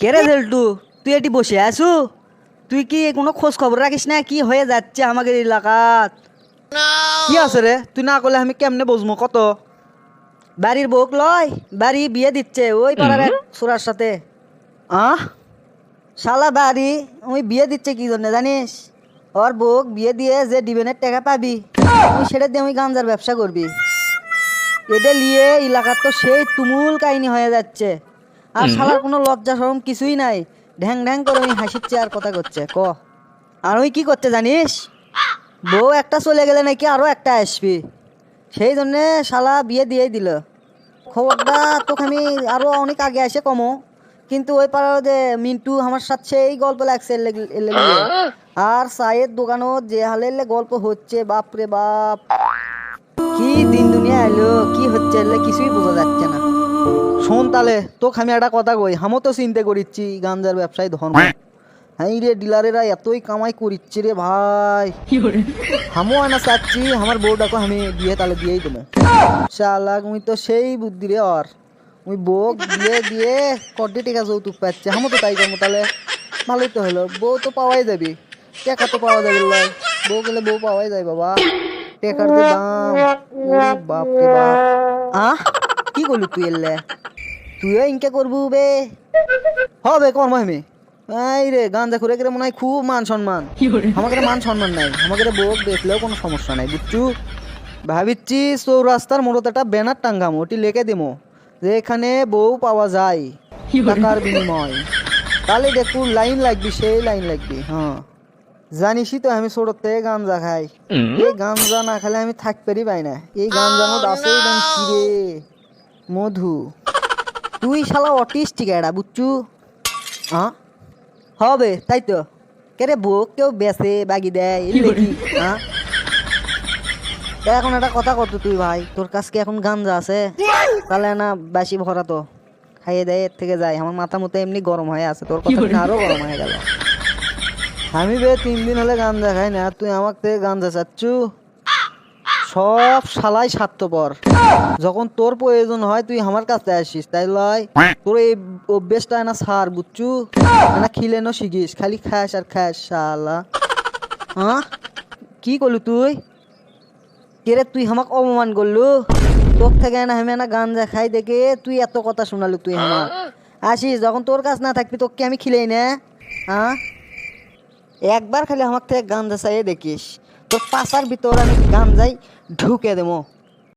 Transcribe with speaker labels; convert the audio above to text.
Speaker 1: কে রে জেলটু? তুই এটি বসে আছু? তুই কি কোনো খোঁজ খবর রাখিস না? কি হয়ে যাচ্ছে আমাদের এলাকাত?
Speaker 2: কি আছে রে? তুই না করলে আমি কেমনে বুঝব কত?
Speaker 1: বাড়ির বউক লয় বাড়ি বিয়ে দিচ্ছে ওই পাড়ার এক সুরার সাথে।
Speaker 2: আহ?
Speaker 1: শালা বাড়ি ওই বিয়ে দিচ্ছে কি জন্য জানিস? ওর বউক বিয়ে দিয়ে যে ডিবেনের টাকা পাবি তুই সেটা দিয়ে ওই গাঞ্জার ব্যবসা করবি। এটা নিয়ে এলাকার তো সেই তুমুল কাহিনী হয়ে যাচ্ছে। আর শালার কোনো লজ্জা সরম কিছুই নাই। ঢ্যাং ঢ্যাং করে ওই হাসিচ্ছে আর কথা করছে ক? আর ওই কি করছে জানিস? বউ একটা চলে গেলে নাকি আরও একটা আসবি। সেই জন্যে শালা বিয়ে দিয়ে দিল। খবরটা তোকে আমি আরও অনেক আগে এসে কমো। কিন্তু ওই পাড়ার যে মিন্টু আমার সাথে সেই গল্প লাগছে আর চায়ের দোকানও যে হালে এলে গল্প হচ্ছে বাপরে বাপ। কি দিন দুনিয়া এলো কি হচ্ছে এলে কিছুই বোঝা যাচ্ছে না।
Speaker 2: শোন তালে তোকে আমি একটা কথা কই হামও তো চিন্তা করিচ্ছি গাঞ্জার ব্যবসায় ধর্ম হ্যাঁ রে ডিলারেরা এতই কামাই করিচ্ছে রে ভাই। হামও আনা চাচ্ছি আমার বউটাকে আমি বিয়ে তালে দিয়েই দেবো। শালাক মুই তো সেই বুদ্ধি রে আর। মুই বউ দিয়ে দিয়ে কড্ডি টিকা যৌতুক পাচ্ছে হামও তো তাই করব তাহলে ভালোই তো হলো বউ তো পাওয়াই যাবি। টাকা তো পাওয়া যাবে বউ গেলে বউ পাওয়াই যায় বাবা। টেকার দাম বাপ রে বাপ।
Speaker 1: আহ? কি করলু তুই এলে? তুইও ইনকে করবু বে।
Speaker 2: হবে কর্ম আমি এই রে গাঞ্জা করে গেলে মনে হয় খুব মান সম্মান। আমাকে মান সম্মান নাই। আমাকে বউ দেখলেও কোনো সমস্যা নাই বুঝছু? ভাবিচ্ছি চৌরাস্তার মোড়তে একটা ব্যানার টাঙ্গাম ওটি লেখে দেবো যে এখানে বউ পাওয়া যায়। টাকার বিনিময়। তাহলে দেখু লাইন লাগবি সেই লাইন লাগবি হ্যাঁ। জানিসই তো আমি ছোট থেকে গাঞ্জা খাই এই গাঞ্জা না খেলে আমি থাকতেই পাই না। এই গাঞ্জার মধ্যে আছে একদম কিরে মধু।
Speaker 1: তুই শালা অটিস্টিক এটা বুঝছু?
Speaker 2: হ্যাঁ
Speaker 1: হবে তাই তো। কেরে বোক কেউ বেচে বাগি দেয় হ্যাঁ এখন একটা কথা কত তুই ভাই তোর কাছে কি এখন গাঞ্জা আছে? তাহলে না বেশি ভরা তো। খাইয়ে দেয় এর থেকে যায়। আমার মাথা মতো এমনি গরম হয়ে আছে তোর কথা শুনে আরও গরম হয়ে গেল।
Speaker 2: আমি বে তিন দিন হলে গাঞ্জা খাই না তুই আমার থেকে গাঞ্জা চাচ্ছু? সব শালাই স্বার্থপর। যখন তোর প্রয়োজন হয় তুই আমার কাছে আসিস। তাই লয় তোর এই অভ্যেসটা না সার বুঝছু? না খিলে ন শিখিস খালি খাস আর খাস শালা।
Speaker 1: হ্যাঁ? কি করলু তুই? কেরে তুই আমাকে অপমান করলু? তোর থেকে না আমি না গাঞ্জা খাই দেখে তুই এত কথা শোনালু তুই আমার আসিস যখন তোর কাছ না থাকবি তোকে আমি খিলেই না। হ্যাঁ? একবার খালি আমার থেকে গাঞ্জা চাইয়ে দেখিস তোর পাশার ভিতর আমি গাঞ্জাই ঢুকে দেবো